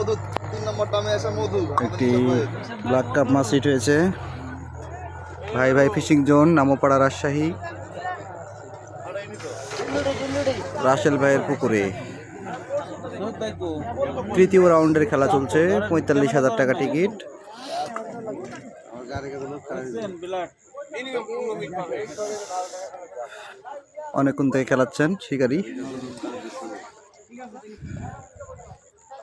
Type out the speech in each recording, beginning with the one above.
মধু, তিন নম্বর মধু। একটি black carp মাছ হয়েছে। ভাই ভাই ফিশিং জোন, নামোপাড়া রাজশাহী। রাসেল ভাইয়ের পুকুরে। তৃতীয় রাউন্ডের খেলা চলছে, পঁয়তাল্লিশ হাজার টাকা টিকিট। অনেকক্ষণ থেকে খেলাচ্ছেন শিকারি।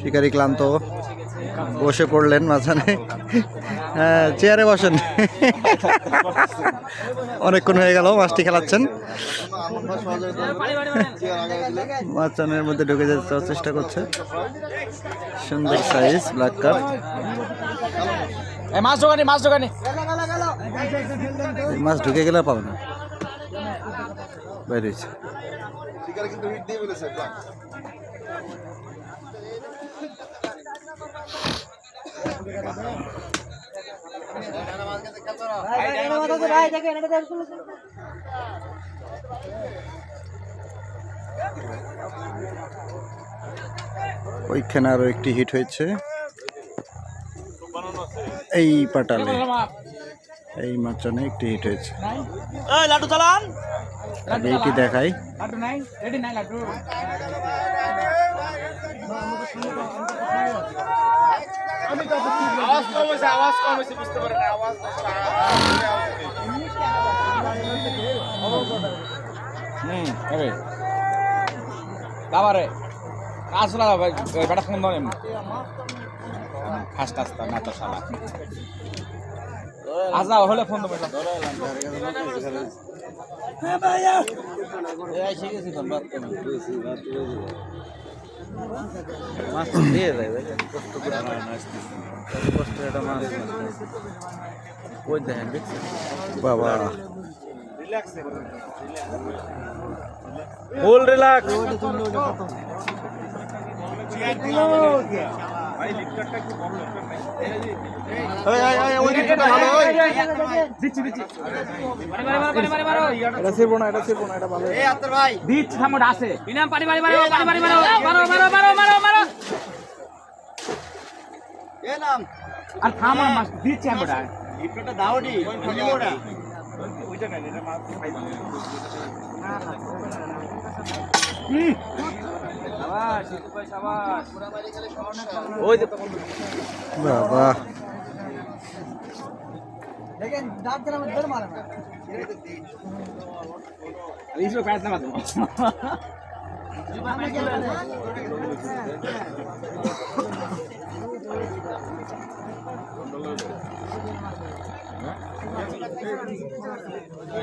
শিকারি ক্লান্ত। বসে পড়লেন মাঝখানে। হ্যাঁ চেয়ারে বসেন। অনেকক্ষণ হয়ে গেল মাছটি খেলাচ্ছেন। মাছানের মধ্যে ঢুকে যেতে চেষ্টা করছে। সুন্দর সাইজ ব্ল্যাক কাপ মাছ দোকানে মাছ দোকানে মাছ ঢুকে গেলে পাবে না। বাইরে ওইখানে আরও একটি হিট হয়েছে। এই পাটালে। এই মাচানে একটি হিট হয়েছে। এই লাড্ডু চালান। আগে এইটি দেখাই। লাড্ডু নাই রেডি নাই লাড্ডু? আওয়াজ কম হয়েছে আওয়াজ কম হয়েছে বুঝতে পারেন আওয়াজ হুম হবে আসলা বেটা ফোন দাও ফাস্ট আসতা না তো শালা আজা হলে ফোন দেবো মাছ দিয়ে যায় কষ্ট করে কষ্ট একটা মাছ ওই দেখেন বাবা। ফুল রিল্যাক্স এটা ছিড়বো না এটা ছিড়বো না এটা ভালো। দিচ্ছি থামোটা আছে ইনাম পারি পারি মারো পারি পারি মারো মারো মারো মারো মারো মারো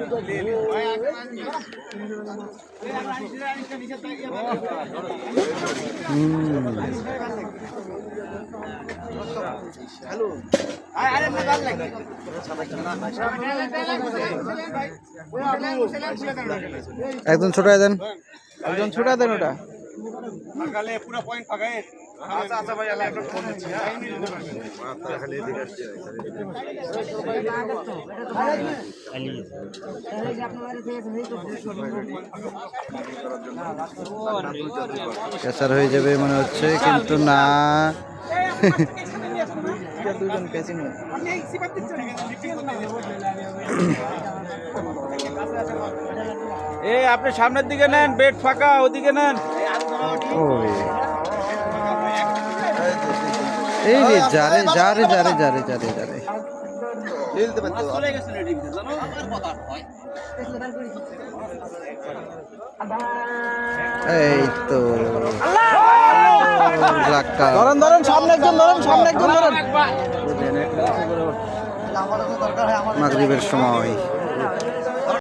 এ নাম আর ছোট দেন। একজন আমরা দেন দাওডি দেন ওটা ক্যাচার হয়ে। যাবে মনে হচ্ছে কিন্তু না। দুজন ক্যাচিং এ আপনি সামনের দিকে নেন বেড ফাঁকা ওদিকে নেন। এই রে যারে যারে যারে যারে যারে যারে এই তো। ধরেন ধরেন সামনে একজন ধরেন সামনে একজন ধরেন। মাগরিবের সময়।